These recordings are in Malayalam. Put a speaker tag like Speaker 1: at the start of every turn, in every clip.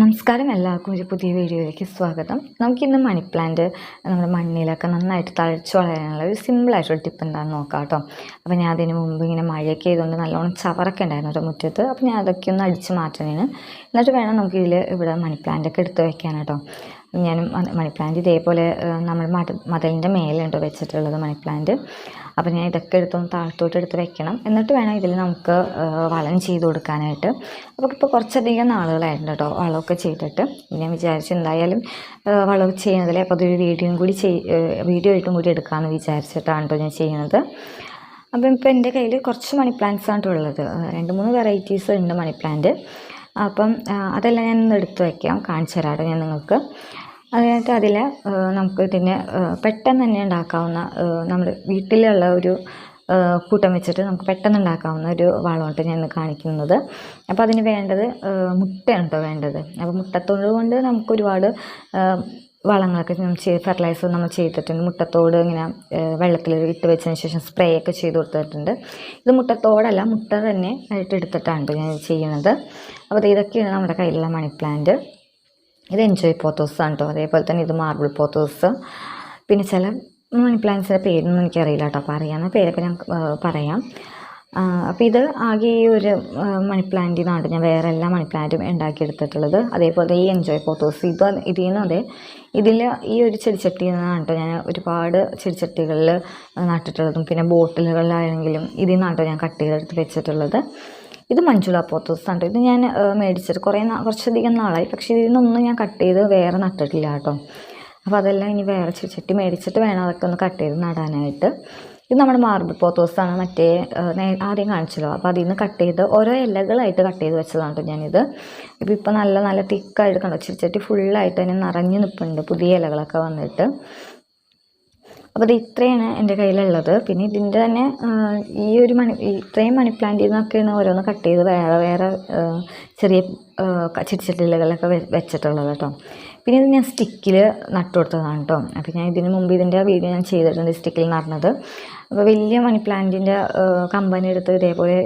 Speaker 1: നമസ്കാരം എല്ലാവർക്കും ഒരു പുതിയ വീഡിയോയിലേക്ക് സ്വാഗതം. നമുക്കിന്ന് മണി പ്ലാന്റ് നമ്മുടെ മണ്ണിലൊക്കെ നന്നായിട്ട് തഴച്ചു വളരാനുള്ള ഒരു സിമ്പിളായിട്ടൊരു ടിപ്പ് എന്താണെന്ന് നോക്കാം കേട്ടോ. അപ്പോൾ ഞാൻ അതിന് മുമ്പ് ഇങ്ങനെ മഴയൊക്കെ ചെയ്തുകൊണ്ട് നല്ലോണം ചവറൊക്കെ ഉണ്ടായിരുന്നു കേട്ടോ മുറ്റത്ത്. അപ്പോൾ ഞാൻ അതൊക്കെ ഒന്ന് അടിച്ച് മാറ്റുന്നതിന് എന്നിട്ട് വേണം നമുക്ക് ഇതിൽ ഇവിടെ മണി പ്ലാന്റ് ഒക്കെ എടുത്ത് വയ്ക്കാൻ കേട്ടോ. ഞാനും മണി പ്ലാന്റ് ഇതേപോലെ നമ്മൾ മത മേലുണ്ടോ മേലുണ്ട് വെച്ചിട്ടുള്ളത് മണി പ്ലാന്റ്. അപ്പോൾ ഞാൻ ഇതൊക്കെ എടുത്തൊന്ന് താഴത്തോട്ട് എടുത്ത് വെക്കണം. എന്നിട്ട് വേണം ഇതിൽ നമുക്ക് വളം ചെയ്ത് കൊടുക്കാനായിട്ട്. അപ്പോൾ ഇപ്പോൾ കുറച്ചധികം നാളുകളായിരുന്നു കേട്ടോ വളമൊക്കെ ചെയ്തിട്ട്. ഞാൻ വിചാരിച്ചു എന്തായാലും വളം ചെയ്യുന്നതിൽ അപ്പോൾ അതൊരു വീഡിയോയും കൂടി ചെയ് വീഡിയോ ആയിട്ടും കൂടി എടുക്കാമെന്ന് വിചാരിച്ചിട്ടാണ് കേട്ടോ ഞാൻ ചെയ്യുന്നത്. അപ്പം ഇപ്പോൾ എന്റെ കയ്യിൽ കുറച്ച് മണി പ്ലാന്റ്സ് ആണ് ഉള്ളത്. രണ്ട് മൂന്ന് വെറൈറ്റീസ് ഉണ്ട് മണി പ്ലാന്റ്. അപ്പം അതെല്ലാം ഞാൻ ഒന്ന് എടുത്ത് വയ്ക്കാം കാണിച്ചു തരാം ഞാൻ നിങ്ങൾക്ക്. അത് കഴിഞ്ഞിട്ട് അതിൽ നമുക്ക് ഇതിന് പെട്ടെന്ന് തന്നെ ഉണ്ടാക്കാവുന്ന നമ്മുടെ വീട്ടിലുള്ള ഒരു കൂട്ടം വെച്ചിട്ട് നമുക്ക് പെട്ടെന്ന് ഉണ്ടാക്കാവുന്ന ഒരു വളമാണ് ഞാൻ ഇന്ന് കാണിക്കുന്നത്. അപ്പോൾ അതിന് വേണ്ടത് മുട്ടയാണ് കേട്ടോ വേണ്ടത്. അപ്പോൾ മുട്ടത്തോട് കൊണ്ട് നമുക്ക് ഒരുപാട് വളങ്ങളൊക്കെ നമ്മൾ ഫെർട്ടിലൈസർ നമ്മൾ ചെയ്തിട്ടുണ്ട്. മുട്ടത്തോട് ഇങ്ങനെ വെള്ളത്തിൽ ഇട്ട് വെച്ചതിന് ശേഷം സ്പ്രേ ഒക്കെ ചെയ്ത് കൊടുത്തിട്ടുണ്ട്. ഇത് മുട്ടത്തോടല്ല മുട്ട തന്നെ ആയിട്ട് എടുത്തിട്ടാണ് ഞാൻ ചെയ്യുന്നത്. അപ്പോൾ ഇതൊക്കെയാണ് നമ്മുടെ കയ്യിലുള്ള മണി പ്ലാന്റ് ഇത് എൻജോയ് പോത്തോസ് ആണ് കേട്ടോ അതേപോലെ തന്നെ ഇത് മാർബിൾ പോത്തോസ് പിന്നെ ചില മണി പ്ലാന്റ്സിന്റെ പേരൊന്നും എനിക്കറിയില്ല കേട്ടോ അപ്പോൾ അറിയാവുന്ന പേരൊക്കെ ഞാൻ പറയാം. അപ്പോൾ ഇത് ആകെ ഈ ഒരു മണി പ്ലാന്റിൽ നിന്നാണ് ഞാൻ വേറെ എല്ലാ മണി പ്ലാന്റും ഉണ്ടാക്കിയെടുത്തിട്ടുള്ളത്. അതേപോലെ ഈ എൻജോയ് പോത്തോസ് ഇത് ഇതിൽ നിന്നും അതെ ഇതിൽ ഈ ഒരു ചെടിച്ചട്ടിയിൽ നിന്നാണ് കേട്ടോ ഞാൻ ഒരുപാട് ചെടിച്ചട്ടികളിൽ നട്ടിട്ടുള്ളതും പിന്നെ ബോട്ടിലുകളിലാണെങ്കിലും ഇതിൽ നിന്നാണ് കേട്ടോ ഞാൻ കട്ട് ചെയ്തെടുത്ത് വെച്ചിട്ടുള്ളത്. ഇത് മഞ്ജുള പോത്തോസ് ആണ് ഇത് ഞാൻ മേടിച്ചത് കുറേ കുറച്ചധികം നാളായി. പക്ഷേ ഇതിൽ നിന്നൊന്നും ഞാൻ കട്ട് ചെയ്ത് വേറെ നട്ടിട്ടില്ല കേട്ടോ. അപ്പോൾ അതെല്ലാം ഇനി വേറെ ചെടിച്ചട്ടി മേടിച്ചിട്ട് വേണം അതൊക്കെ ഒന്ന് കട്ട് ചെയ്ത് നടാനായിട്ട്. ഇത് നമ്മുടെ മാർബിൾ പോത്തോസാണ്. മറ്റേ ആദ്യം കാണിച്ചല്ലോ. അപ്പോൾ അതിൽ നിന്ന് കട്ട് ചെയ്ത് ഓരോ ഇലകളായിട്ട് കട്ട് ചെയ്ത് വെച്ചതാണ് ഞാനിത്. ഇപ്പോൾ ഇപ്പോൾ നല്ല നല്ല തിക്കായിട്ട് കണ്ടോ? ചെടിച്ചട്ടി ഫുള്ളായിട്ട് തന്നെ നിറഞ്ഞു നിൽപ്പുണ്ട് പുതിയ ഇലകളൊക്കെ വന്നിട്ട്. അപ്പോൾ ഇത് ഇത്രയാണ് എന്റെ കയ്യിലുള്ളത്. പിന്നെ ഇതിന്റെ തന്നെ ഈ ഒരു മണി ഇത്രയും മണി പ്ലാന്റിൽ നിന്നൊക്കെയാണ് ഓരോന്ന് കട്ട് ചെയ്ത് വേറെ വേറെ ചെറിയ ചെടിച്ചട്ടിലകളൊക്കെ വെച്ചിട്ടുള്ളത് കേട്ടോ. പിന്നെ ഇത് ഞാൻ സ്റ്റിക്കിൽ നട്ടു കൊടുത്തതാണ് കേട്ടോ. അപ്പോൾ ഞാൻ ഇതിന് മുമ്പ് ഇതിന്റെ വീഡിയോ ഞാൻ ചെയ്തിട്ടുണ്ട് സ്റ്റിക്കിൽ നടന്നത്. അപ്പോൾ വലിയ മണി പ്ലാന്റിന്റെ കമ്പനി എടുത്ത് ഇതേപോലെ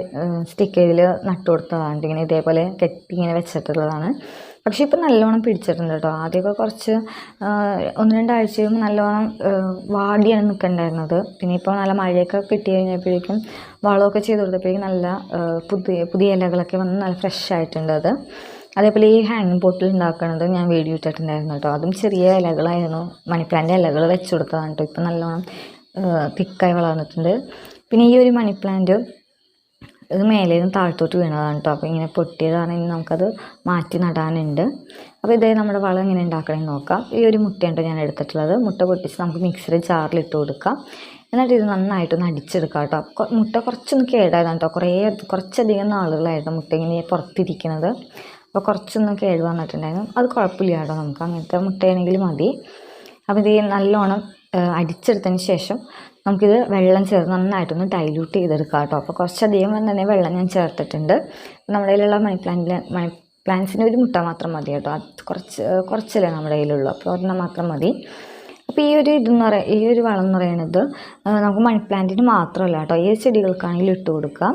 Speaker 1: സ്റ്റിക്കിൽ നട്ടു കൊടുത്തതാണ്. ഇങ്ങനെ ഇതേപോലെ കെട്ടി ഇങ്ങനെ വെച്ചിട്ടുള്ളതാണ്. പക്ഷേ ഇപ്പം നല്ലോണം പിടിച്ചിട്ടുണ്ട് കേട്ടോ. ആദ്യമൊക്കെ കുറച്ച് ഒന്ന് രണ്ടാഴ്ചയും നല്ലോണം വാടിയാണ് നിൽക്കണ്ടായിരുന്നത്. പിന്നെ ഇപ്പോൾ നല്ല മഴയൊക്കെ കിട്ടി കഴിഞ്ഞപ്പോഴേക്കും വളമൊക്കെ ചെയ്ത് കൊടുത്തപ്പോഴേക്കും നല്ല പുതിയ പുതിയ ഇലകളൊക്കെ വന്ന് നല്ല ഫ്രഷ് ആയിട്ടുണ്ട് അത്. അതേപോലെ ഈ ഹാങ്ങിങ് ബോട്ടിൽ ഉണ്ടാക്കുന്നത് ഞാൻ വീഡിയോ ഇട്ടിട്ടുണ്ടായിരുന്നു കേട്ടോ. അതും ചെറിയ ഇലകളായിരുന്നു. മണി പ്ലാന്റ് ഇലകൾ വെച്ച് കൊടുത്തതാണ് കേട്ടോ. ഇപ്പം നല്ലോണം തിക്കായി വളർന്നിട്ടുണ്ട്. പിന്നെ ഈ ഒരു മണി പ്ലാന്റ് ഇത് മേലെ നിന്ന് താഴത്തോട്ട് വീണതാണ് കേട്ടോ അപ്പോൾ ഇങ്ങനെ പൊട്ടിയതാണ്. ഇനി നമുക്കത് മാറ്റി നടാനുണ്ട്. അപ്പോൾ ഇതേ നമ്മുടെ വളം എങ്ങനെ ഉണ്ടാക്കണമെന്ന് നോക്കാം. ഈ ഒരു മുട്ടയുണ്ട് ഞാൻ എടുത്തിട്ടുള്ളത്. മുട്ട പൊട്ടിച്ച് നമുക്ക് മിക്സറിൽ ജാറിൽ ഇട്ട് കൊടുക്കാം. എന്നിട്ട് ഇത് നന്നായിട്ടൊന്ന് അടിച്ചെടുക്കാം കേട്ടോ മുട്ട കുറച്ചൊന്ന് കേടായതാണ് കേട്ടോ കുറേ കുറച്ചധികം നാളുകളായിരുന്നു മുട്ട ഇങ്ങനെ പുറത്തിരിക്കുന്നത് അപ്പോൾ കുറച്ചൊന്ന് കേട് വന്നിട്ടുണ്ടായിരുന്നു. അത് കുഴപ്പമില്ല കേട്ടോ നമുക്ക്. അങ്ങനത്തെ മുട്ടയാണെങ്കിൽ മതി. അപ്പോൾ ഇത് നല്ലോണം അടിച്ചെടുത്തതിന് ശേഷം നമുക്കിത് വെള്ളം ചേർത്ത് നന്നായിട്ടൊന്ന് ഡൈല്യൂട്ട് ചെയ്തെടുക്കാം കേട്ടോ. അപ്പോൾ കുറച്ചധികം തന്നെ വെള്ളം ഞാൻ ചേർത്തിട്ടുണ്ട്. നമ്മുടെ കയ്യിലുള്ള മണി പ്ലാന്റിൽ മണി പ്ലാന്റ്സിന് ഒരു മുട്ട മാത്രം മതി കേട്ടോ. അത് കുറച്ച് കുറച്ചല്ലേ നമ്മുടെ കയ്യിലുള്ളൂ. അപ്പോൾ ഒരെണ്ണം മാത്രം മതി. അപ്പോൾ ഈ ഒരു ഇതെന്ന് പറയുക ഈ ഒരു വളം എന്ന് പറയുന്നത് നമുക്ക് മണി പ്ലാന്റിന് മാത്രമല്ല കേട്ടോ. ഏത് ചെടികൾക്കാണെങ്കിലും ഇട്ട് കൊടുക്കാം.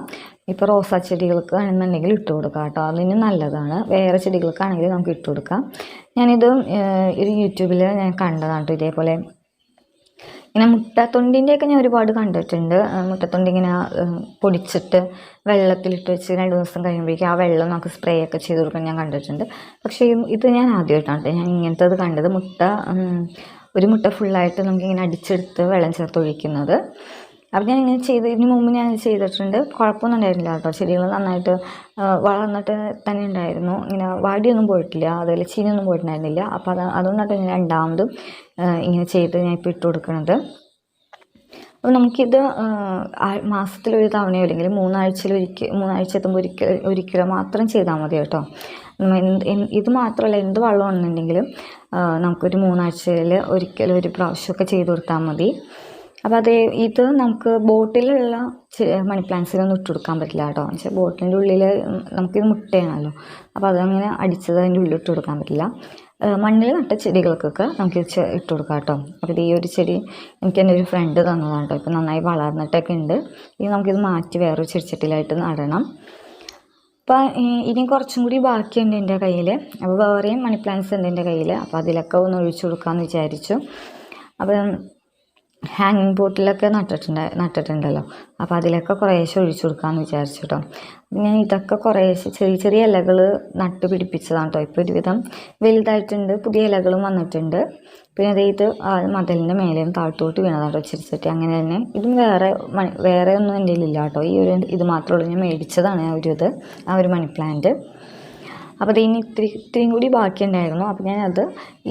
Speaker 1: ഇപ്പോൾ റോസാ ചെടികൾക്ക് ആണെന്നുണ്ടെങ്കിൽ ഇട്ട് കൊടുക്കാം കേട്ടോ. അതിന് നല്ലതാണ്. വേറെ ചെടികൾക്കാണെങ്കിലും നമുക്ക് ഇട്ട് കൊടുക്കാം. ഞാനിത് ഒരു യൂട്യൂബിൽ ഞാൻ കണ്ടതാണ് കേട്ടോ ഇതേപോലെ. ഇങ്ങനെ മുട്ടത്തൊണ്ടിന്റെയൊക്കെ ഞാൻ ഒരുപാട് കണ്ടിട്ടുണ്ട്. മുട്ടത്തൊണ്ടി ഇങ്ങനെ പൊടിച്ചിട്ട് വെള്ളത്തിലിട്ട് വെച്ച് രണ്ട് ദിവസം കഴിയുമ്പോഴേക്കും ആ വെള്ളം നമുക്ക് സ്പ്രേ ഒക്കെ ചെയ്ത് കൊടുക്കാൻ ഞാൻ കണ്ടിട്ടുണ്ട്. പക്ഷേ ഇത് ഞാൻ ആദ്യമായിട്ടാണ് ഞാൻ ഇങ്ങനത്തത് കണ്ടത്. മുട്ട ഒരു മുട്ട ഫുള്ളായിട്ട് നമുക്കിങ്ങനെ അടിച്ചെടുത്ത് വെള്ളം ചേർത്ത് ഒഴിക്കുന്നത്. അപ്പോൾ ഞാൻ ഇങ്ങനെ ചെയ്ത് ഇതിന് മുമ്പ് ഞാൻ ചെയ്തിട്ടുണ്ട്. കുഴപ്പമൊന്നും ഉണ്ടായിരുന്നില്ല കേട്ടോ. ചെടികൾ നന്നായിട്ട് വളർന്നിട്ട് തന്നെ ഉണ്ടായിരുന്നു. ഇങ്ങനെ വാടിയൊന്നും പോയിട്ടില്ല. അതുപോലെ ചീനൊന്നും പോയിട്ടുണ്ടായിരുന്നില്ല. അപ്പോൾ അത് അതുകൊണ്ടാണ് ഞാൻ രണ്ടാമതും ഇങ്ങനെ ചെയ്ത് ഞാൻ ഇപ്പോൾ ഇട്ട് കൊടുക്കുന്നത്. അപ്പോൾ നമുക്കിത് മാസത്തിലൊരു തവണയോ അല്ലെങ്കിൽ മൂന്നാഴ്ചയിൽ ഒരിക്കൽ മൂന്നാഴ്ച എത്തുമ്പോൾ ഒരിക്കൽ ഒരിക്കലോ മാത്രം ചെയ്താൽ മതി കേട്ടോ. ഇത് മാത്രമല്ല എന്ത് വെള്ളമാണെന്നുണ്ടെങ്കിലും നമുക്കൊരു മൂന്നാഴ്ചയിൽ ഒരിക്കലും ഒരു പ്രാവശ്യമൊക്കെ ചെയ്ത് കൊടുത്താൽ മതി. അപ്പോൾ അത് ഇത് നമുക്ക് ബോട്ടിലുള്ള മണി പ്ലാന്റ്സിനൊന്നും ഇട്ട് കൊടുക്കാൻ പറ്റില്ല കേട്ടോ. എന്ന് വെച്ചാൽ ബോട്ടിലിന്റെ ഉള്ളിൽ നമുക്കിത് മുട്ടയാണല്ലോ. അപ്പോൾ അതങ്ങനെ അടിച്ചത് അതിന്റെ ഉള്ളിൽ ഇട്ട് കൊടുക്കാൻ പറ്റില്ല. മണ്ണിൽ നട്ട ചെടികൾക്കൊക്കെ നമുക്ക് ഇട്ട് കൊടുക്കാം കേട്ടോ. അപ്പോൾ ഈ ഒരു ചെടി എനിക്ക് എന്റെ ഒരു ഫ്രണ്ട് തന്നതാണ് കേട്ടോ. ഇപ്പോൾ നന്നായി വളർന്നിട്ടൊക്കെ ഉണ്ട്. ഇനി നമുക്കിത് മാറ്റി വേറൊരു ചെടിച്ചട്ടിലായിട്ട് നടണം. അപ്പോൾ ഇനി കുറച്ചും കൂടി ബാക്കിയുണ്ട് എന്റെ കയ്യിൽ അപ്പോൾ വേറെയും മണി പ്ലാന്റ്സ് ഉണ്ട് എന്റെ കയ്യിൽ അപ്പോൾ അതിലൊക്കെ ഒന്ന് ഒഴിച്ചു കൊടുക്കാമെന്ന് വിചാരിച്ചു. അപ്പം ഹാങ്ങിങ് ബോട്ടിലൊക്കെ നട്ടിട്ടുണ്ട് നട്ടിട്ടുണ്ടല്ലോ. അപ്പോൾ അതിലൊക്കെ കുറേശ്ശെ ഒഴിച്ചു കൊടുക്കാമെന്ന് വിചാരിച്ചു കേട്ടോ ഞാൻ ഇതൊക്കെ കുറേശ്ശെ ചെറിയ ചെറിയ ഇലകൾ നട്ട് പിടിപ്പിച്ചതാണ് കേട്ടോ ഇപ്പോൾ ഒരുവിധം വലുതായിട്ടുണ്ട് പുതിയ ഇലകളും വന്നിട്ടുണ്ട്. പിന്നെ ദേ ഇത് മതിലിന്റെ മേലെയും താഴ്ത്തോട്ട് വീണതാണ് കേട്ടോ ചിരിച്ചട്ടി അങ്ങനെ തന്നെ ഇതും വേറെ മണി വേറെ ഒന്നും എന്റെ ഇല്ല കേട്ടോ ഈ ഒരു ഇത് മാത്രമേ ഉള്ളൂ. ഞാൻ മേടിച്ചതാണ് ആ ഒരു ഇത് ആ ഒരു മണി പ്ലാന്റ്. അപ്പോൾ അത് ഇനി ഇത്തിരി ഇത്തിരിയും കൂടി ബാക്കിയുണ്ടായിരുന്നു. അപ്പോൾ ഞാനത്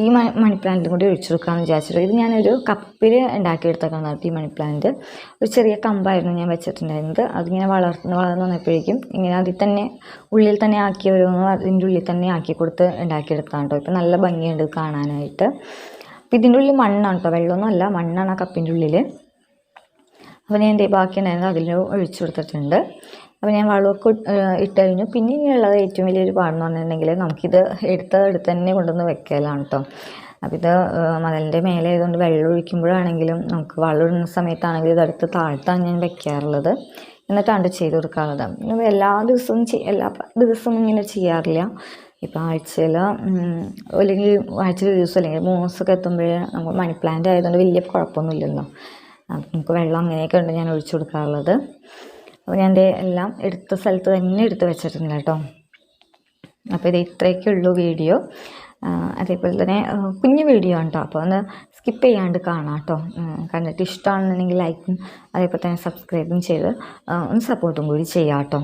Speaker 1: ഈ മണി പ്ലാന്റിലും കൂടി ഒഴിച്ചു കൊടുക്കാമെന്ന് വിചാരിച്ചിട്ട് ഇത് ഞാനൊരു കപ്പിൽ ഉണ്ടാക്കിയെടുത്തേക്കാണ് ഈ മണി പ്ലാന്റ് ഒരു ചെറിയ കമ്പായിരുന്നു ഞാൻ വെച്ചിട്ടുണ്ടായിരുന്നത്. അതിങ്ങനെ വളർന്ന് വളർന്ന് വന്നപ്പോഴേക്കും ഇങ്ങനെ അതിൽ തന്നെ ഉള്ളിൽ തന്നെ ആക്കി വരുമെന്ന് അതിന്റെ ഉള്ളിൽ തന്നെ ആക്കി കൊടുത്ത് ഉണ്ടാക്കിയെടുത്താണ് കേട്ടോ ഇപ്പം നല്ല ഭംഗിയുണ്ട് കാണാനായിട്ട്. അപ്പോൾ ഇതിന്റെ ഉള്ളിൽ മണ്ണാണ് കേട്ടോ വെള്ളമൊന്നും അല്ല മണ്ണാണ് ആ കപ്പിന്റെ ഉള്ളിൽ അപ്പോൾ ഞാൻ എന്റെ ബാക്കി ഉണ്ടായിരുന്നത് അതിൽ ഒഴിച്ചു കൊടുത്തിട്ടുണ്ട്. അപ്പോൾ ഞാൻ വളമൊക്കെ ഇട്ട് കഴിഞ്ഞു പിന്നെ ഇനിയുള്ളത് ഏറ്റവും വലിയൊരു പാടെന്ന് പറഞ്ഞിട്ടുണ്ടെങ്കിൽ നമുക്കിത് എടുത്ത എടുത്ത് തന്നെ കൊണ്ടുവന്ന് വെക്കലാണ് കേട്ടോ അപ്പോൾ ഇത് മതലിന്റെ മേലെ ആയതുകൊണ്ട് വെള്ളം ഒഴിക്കുമ്പോഴാണെങ്കിലും നമുക്ക് വളം ഇടുന്ന സമയത്താണെങ്കിലും ഇതെടുത്ത് താഴ്ത്താണ് ഞാൻ വെക്കാറുള്ളത്. എന്നിട്ടാണ് ചെയ്ത് കൊടുക്കാറുള്ളത്. പിന്നെ എല്ലാ ദിവസവും എല്ലാ ദിവസവും ഇങ്ങനെ ചെയ്യാറില്ല. ഇപ്പോൾ ആഴ്ചയിൽ അല്ലെങ്കിൽ ആഴ്ചയിൽ ഒരു ദിവസം അല്ലെങ്കിൽ മൂന്ന് ദിവസമൊക്കെ എത്തുമ്പോഴേ നമുക്ക് മണി പ്ലാന്റ് ആയതുകൊണ്ട് വലിയ കുഴപ്പമൊന്നുമില്ലല്ലോ. നമുക്ക് വെള്ളം അങ്ങനെയൊക്കെ ഉണ്ട് ഞാൻ ഒഴിച്ചു കൊടുക്കാറുള്ളത്. അപ്പോൾ ഞാൻ എല്ലാം എടുത്ത സ്ഥലത്ത് തന്നെ എടുത്ത് വെച്ചിട്ടുണ്ട് കേട്ടോ. അപ്പോൾ ഇത് ഇത്രയൊക്കെ ഉള്ളൂ വീഡിയോ. അതേപോലെ തന്നെ കുഞ്ഞു വീഡിയോ കേട്ടോ അപ്പോൾ ഒന്ന് സ്കിപ്പ് ചെയ്യാണ്ട് കാണാം കേട്ടോ കണ്ടിട്ട് ഇഷ്ടമാണെന്നുണ്ടെങ്കിൽ ലൈക്കും അതേപോലെ തന്നെ സബ്സ്ക്രൈബും ചെയ്ത് ഒന്ന് സപ്പോർട്ടും കൂടി ചെയ്യാം കേട്ടോ